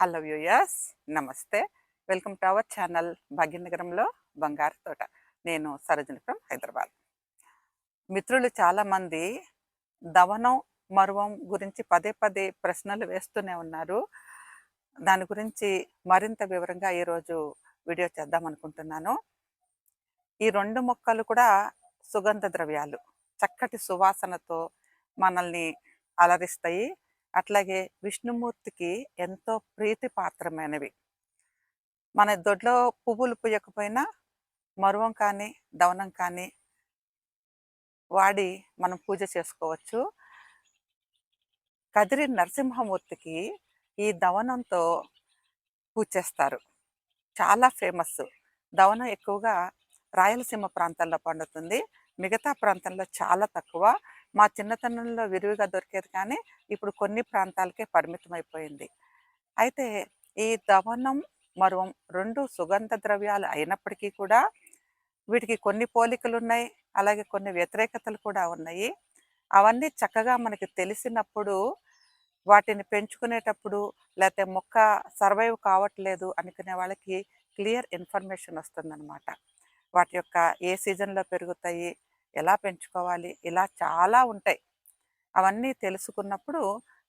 Hello viewers నమస్తే. Welcome to our channel భాగ్యనగరంలో బంగారు తోట. నేను సరోజిని ఫ్రమ్ హైదరాబాద్. మిత్రులు చాలామంది దవనం మరువం గురించి పదే పదే ప్రశ్నలు వేస్తూనే ఉన్నారు. దాని గురించి మరింత వివరంగా ఈరోజు వీడియో చేద్దాం అనుకుంటున్నాను. ఈ రెండు మొక్కలు కూడా సుగంధ ద్రవ్యాలు. చక్కటి సువాసనతో మనల్ని అలరిస్తాయి. అట్లాగే విష్ణుమూర్తికి ఎంతో ప్రీతిపాత్రమైనవి. మన దొడ్లో పువ్వులు పూయకపోయినా మరువం కానీ దవనం కానీ వాడి మనం పూజ చేసుకోవచ్చు. కదిరి నరసింహమూర్తికి ఈ దవనంతో పూజ చేస్తారు చాలా ఫేమస్ దవనం ఎక్కువగా రాయలసీమ ప్రాంతాల్లో పండుతుంది. మిగతా ప్రాంతంలో చాలా తక్కువ. మా చిన్నతనంలో విరివిగా దొరికేది కానీ ఇప్పుడు కొన్ని ప్రాంతాలకే పరిమితం అయిపోయింది అయితే ఈ దవనం మరువం రెండు సుగంధ ద్రవ్యాలు అయినప్పటికీ కూడా వీటికి కొన్ని పోలికలు ఉన్నాయి అలాగే కొన్ని వ్యతిరేకతలు కూడా ఉన్నాయి. అవన్నీ చక్కగా మనకి తెలిసినప్పుడు వాటిని పెంచుకునేటప్పుడు లేకపోతే మొక్క సర్వైవ్ కావట్లేదు అనుకునే వాళ్ళకి క్లియర్ ఇన్ఫర్మేషన్ వస్తుందన్నమాట. వాటి యొక్క ఏ సీజన్లో పెరుగుతాయి ఎలా పెంచుకోవాలి ఇలా చాలా ఉంటాయి. అవన్నీ తెలుసుకున్నప్పుడు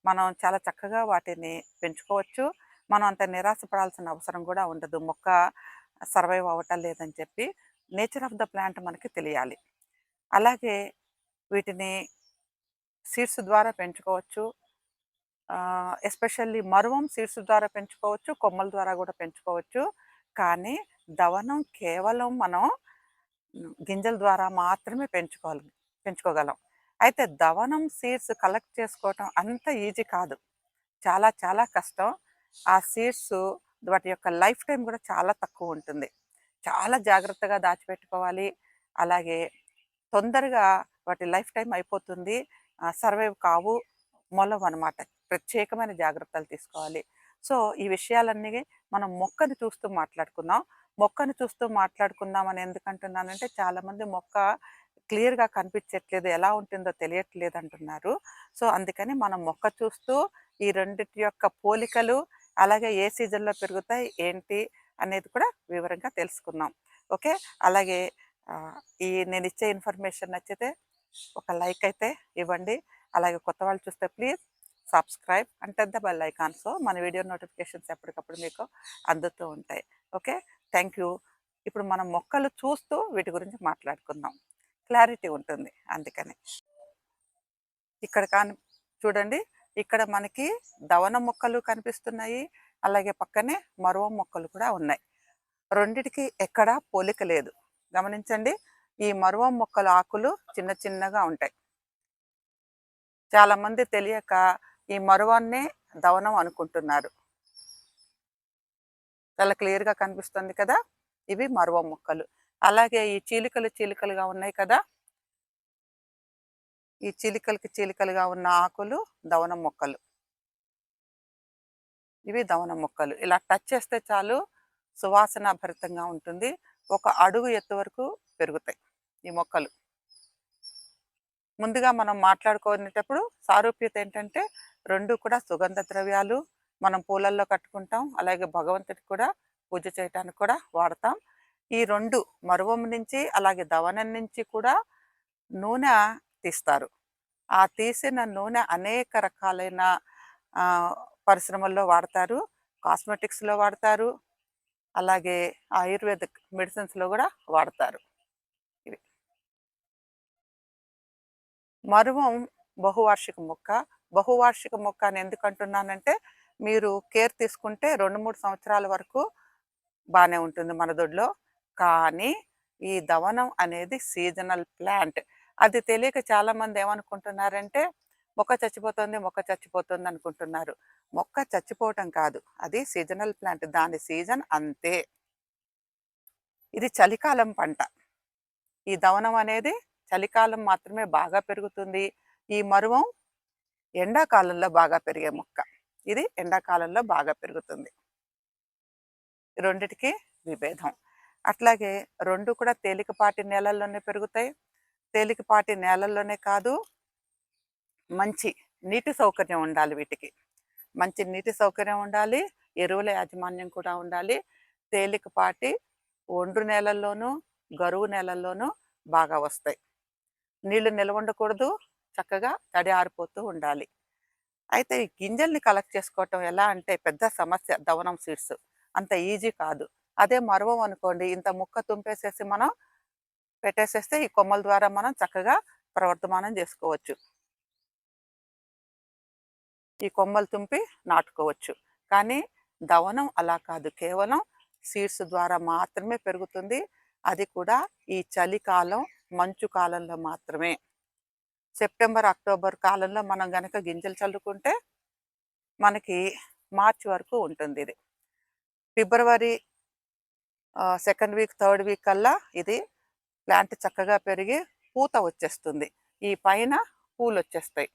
మనం చాలా చక్కగా వాటిని పెంచుకోవచ్చు. మనం అంత నిరాశపడాల్సిన అవసరం కూడా ఉండదు. మొక్క సర్వైవ్ అవ్వటం లేదని చెప్పి నేచర్ ఆఫ్ ద ప్లాంట్ మనకి తెలియాలి. అలాగే వీటిని సీడ్స్ ద్వారా పెంచుకోవచ్చు. ఎస్పెషల్లీ మరువం సీడ్స్ ద్వారా పెంచుకోవచ్చు కొమ్మల ద్వారా కూడా పెంచుకోవచ్చు. కానీ దవనం కేవలం మనం గింజల ద్వారా మాత్రమే పెంచుకోవాలి పెంచుకోగలం. అయితే దవనం సీడ్స్ కలెక్ట్ చేసుకోవటం అంత ఈజీ కాదు. చాలా చాలా కష్టం. ఆ సీడ్స్ వాటి యొక్క లైఫ్ టైం కూడా చాలా తక్కువ ఉంటుంది. చాలా జాగ్రత్తగా దాచిపెట్టుకోవాలి. అలాగే తొందరగా వాటి లైఫ్ టైం అయిపోతుంది. సర్వైవ్ కావు మొలం అనమాట ప్రత్యేకమైన జాగ్రత్తలు తీసుకోవాలి. సో ఈ విషయాలన్నీ మనం మొక్కని చూస్తూ మాట్లాడుకుందాం. మొక్కను చూస్తూ మాట్లాడుకుందాం అని ఎందుకంటున్నానంటే చాలామంది మొక్క క్లియర్గా కనిపించట్లేదు ఎలా ఉంటుందో తెలియట్లేదు అంటున్నారు సో అందుకని మనం మొక్క చూస్తూ ఈ రెండింటి యొక్క పోలికలు అలాగే ఏ సీజన్లో పెరుగుతాయి ఏంటి అనేది కూడా వివరంగా తెలుసుకుందాం. ఓకే? అలాగే ఈ నేను ఇచ్చే ఇన్ఫర్మేషన్ నచ్చితే ఒక లైక్ అయితే ఇవ్వండి. అలాగే కొత్త వాళ్ళు చూస్తే ప్లీజ్ సబ్స్క్రైబ్ అంటే ద బెల్ ఐకాన్ సో మన వీడియో నోటిఫికేషన్స్ ఎప్పటికప్పుడు మీకు అందుతూ ఉంటాయి. ఓకే? Thank you. ఇప్పుడు మనం మొక్కలు చూస్తూ వీటి గురించి మాట్లాడుకుందాం. క్లారిటీ ఉంటుంది అందుకని. ఇక్కడ కాని చూడండి. ఇక్కడ మనకి దవన మొక్కలు కనిపిస్తున్నాయి. అలాగే పక్కనే మరువ మొక్కలు కూడా ఉన్నాయి. రెండిటికి ఎక్కడా పోలిక లేదు. గమనించండి. ఈ మరువ మొక్కల ఆకులు చిన్న చిన్నగా ఉంటాయి. చాలామంది తెలియక ఈ మరువాన్నే దవనం అనుకుంటున్నారు. చాలా క్లియర్గా కనిపిస్తుంది కదా? ఇవి మరువ మొక్కలు. అలాగే ఈ చీలికలు చీలికలుగా ఉన్నాయి కదా? ఈ చీలికలకి చీలికలుగా ఉన్న ఆకులు దవన మొక్కలు. ఇవి దవన మొక్కలు. ఇలా టచ్ చేస్తే చాలు సువాసన భరితంగా ఉంటుంది. ఒక అడుగు ఎత్తు వరకు పెరుగుతాయి ఈ మొక్కలు. ముందుగా మనం మాట్లాడుకునేటప్పుడు సారూప్యత ఏంటంటే రెండు కూడా సుగంధ ద్రవ్యాలు మనం పూలల్లో కట్టుకుంటాం. అలాగే భగవంతుడికి కూడా పూజ చేయటానికి కూడా వాడతాం. ఈ రెండు మరువం నుంచి అలాగే దవనం నుంచి కూడా నూనె తీస్తారు. ఆ తీసిన నూనె అనేక రకాలైన పరిశ్రమల్లో వాడతారు. కాస్మెటిక్స్లో వాడతారు. అలాగే ఆయుర్వేదిక్ మెడిసిన్స్లో కూడా వాడతారు ఇవి మరువం బహువార్షిక మొక్క. బహువార్షిక మొక్క అని ఎందుకు అంటున్నానంటే మీరు కేర్ తీసుకుంటే రెండు మూడు సంవత్సరాల వరకు బాగానే ఉంటుంది మన దొడ్లో. కానీ ఈ దవనం అనేది సీజనల్ ప్లాంట్. అది తెలియక చాలామంది ఏమనుకుంటున్నారంటే మొక్క చచ్చిపోతుంది మొక్క చచ్చిపోతుంది అనుకుంటున్నారు. మొక్క చచ్చిపోవటం కాదు. అది సీజనల్ ప్లాంట్. దాని సీజన్ అంతే. ఇది చలికాలం పంట. ఈ దవనం అనేది చలికాలం మాత్రమే బాగా పెరుగుతుంది. ఈ మరువం ఎండాకాలంలో బాగా పెరిగే మొక్క. ఇది ఎండాకాలంలో బాగా పెరుగుతుంది. రెండిటికి విభేదం. అట్లాగే రెండు కూడా తేలికపాటి నేలల్లోనే పెరుగుతాయి. తేలికపాటి నేలల్లోనే కాదు మంచి నీటి సౌకర్యం ఉండాలి వీటికి. మంచి నీటి సౌకర్యం ఉండాలి ఎరువుల యాజమాన్యం కూడా ఉండాలి. తేలికపాటి ఒండ్రు నేలల్లోనూ గరువు నేలల్లోనూ బాగా వస్తాయి. నీళ్ళు నిల్వ ఉండకూడదు చక్కగా తడి ఆరిపోతూ ఉండాలి. అయితే ఈ గింజల్ని కలెక్ట్ చేసుకోవటం ఎలా అంటే పెద్ద సమస్య దవనం సీడ్స్. అంత ఈజీ కాదు. అదే మరువం అనుకోండి. ఇంత ముక్క తుంపేసేసి మనం పెట్టేసేస్తే ఈ కొమ్మల ద్వారా మనం చక్కగా ప్రవర్తమానం చేసుకోవచ్చు. ఈ కొమ్మలు తుంపి నాటుకోవచ్చు. కానీ దవనం అలా కాదు. కేవలం సీడ్స్ ద్వారా మాత్రమే పెరుగుతుంది. అది కూడా ఈ చలికాలం మంచు కాలంలో మాత్రమే. సెప్టెంబర్ అక్టోబర్ కాలంలో మనం గనక గింజలు చల్లుకుంటే మనకి మార్చి వరకు ఉంటుంది ఇది. ఫిబ్రవరి సెకండ్ వీక్ థర్డ్ వీక్ కల్లా ఇది ప్లాంట్ చక్కగా పెరిగి పూత వచ్చేస్తుంది. ఈ పైన పూలు వచ్చేస్తాయి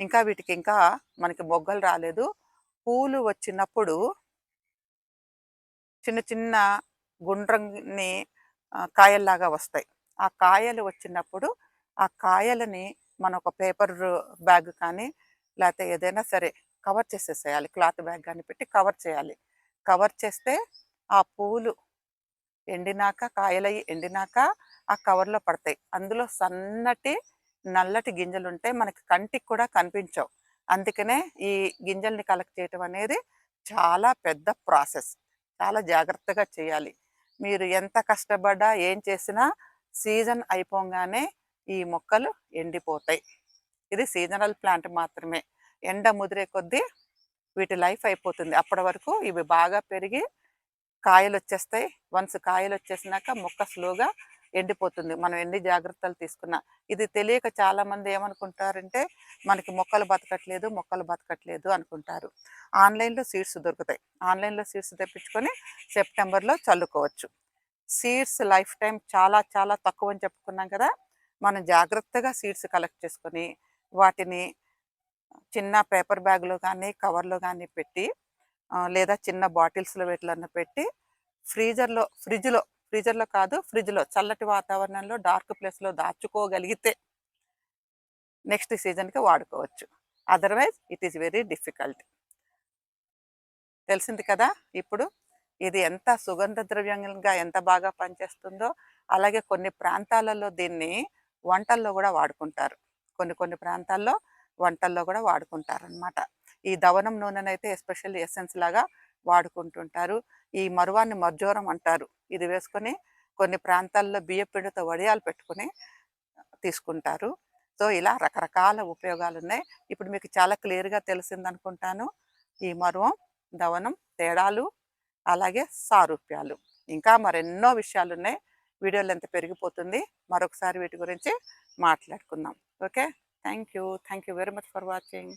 ఇంకా వీటికి ఇంకా మనకి మొగ్గలు రాలేదు. పూలు వచ్చినప్పుడు చిన్న చిన్న గుండ్రంని కాయల్లాగా వస్తాయి. ఆ కాయలు వచ్చినప్పుడు ఆ కాయలని మనం ఒక పేపర్ బ్యాగ్ కానీ లేకపోతే ఏదైనా సరే కవర్ చేసేసేయాలి. క్లాత్ బ్యాగ్ కానీ పెట్టి కవర్ చేయాలి. కవర్ చేస్తే ఆ పూలు ఎండినాక కాయలయ్యి ఎండినాక ఆ కవర్లో పడతాయి. అందులో సన్నటి నల్లటి గింజలు ఉంటే మనకి కంటికి కూడా కనిపించవు. అందుకనే ఈ గింజల్ని కలెక్ట్ చేయటం అనేది చాలా పెద్ద ప్రాసెస్. చాలా జాగ్రత్తగా చేయాలి. మీరు ఎంత కష్టపడ్డా ఏం చేసినా సీజన్ అయిపోగానే ఈ మొక్కలు ఎండిపోతాయి. ఇది సీజనల్ ప్లాంట్ మాత్రమే. ఎండ ముదిరే కొద్దీ వీటి లైఫ్ అయిపోతుంది. అప్పటి వరకు ఇవి బాగా పెరిగి కాయలు వచ్చేస్తాయి వన్స్ కాయలు వచ్చేసినాక మొక్క స్లోగా ఎండిపోతుంది. మనం ఎన్ని జాగ్రత్తలు తీసుకున్నా. ఇది తెలియక చాలామంది ఏమనుకుంటారంటే మనకి మొక్కలు బతకట్లేదు మొక్కలు బతకట్లేదు అనుకుంటారు. ఆన్లైన్లో సీడ్స్ దొరుకుతాయి. ఆన్లైన్లో సీడ్స్ తెప్పించుకొని సెప్టెంబర్లో చల్లుకోవచ్చు. సీడ్స్ లైఫ్ టైం చాలా చాలా తక్కువ అని చెప్పుకున్నాం కదా! మనం జాగ్రత్తగా సీడ్స్ కలెక్ట్ చేసుకొని వాటిని చిన్న పేపర్ బ్యాగ్లో కానీ కవర్లో కానీ పెట్టి లేదా చిన్న బాటిల్స్లో వీటిలన్నా పెట్టి ఫ్రీజర్లో ఫ్రిడ్జ్లో ఫ్రీజర్లో కాదు ఫ్రిడ్జ్లో చల్లటి వాతావరణంలో డార్క్ ప్లేస్లో దాచుకోగలిగితే నెక్స్ట్ సీజన్కి వాడుకోవచ్చు. Otherwise it is very difficult. తెలిసింది కదా! ఇప్పుడు ఇది ఎంత సుగంధ ద్రవ్యంగా ఎంత బాగా పనిచేస్తుందో అలాగే కొన్ని ప్రాంతాలలో దీన్ని వంటల్లో కూడా వాడుకుంటారు. కొన్ని కొన్ని ప్రాంతాల్లో వంటల్లో కూడా వాడుకుంటారు అనమాట ఈ దవనం నూనెనైతే ఎస్పెషల్లీ ఎసెన్స్ లాగా వాడుకుంటుంటారు. ఈ మరువాన్ని మర్జోరం అంటారు. ఇది వేసుకొని కొన్ని ప్రాంతాల్లో బియ్యపిండితో వడియాలు పెట్టుకుని తీసుకుంటారు. సో ఇలా రకరకాల ఉపయోగాలు ఉన్నాయి ఇప్పుడు మీకు చాలా క్లియర్గా తెలిసిందనుకుంటాను. ఈ మరువం దవనం తేడాలు అలాగే సారూప్యాలు. ఇంకా మరెన్నో విషయాలు ఉన్నాయి వీడియోలు ఎంత పెరిగిపోతుంది. మరొకసారి వీటి గురించి మాట్లాడుకుందాం. Okay? Thank you thank you very much for watching.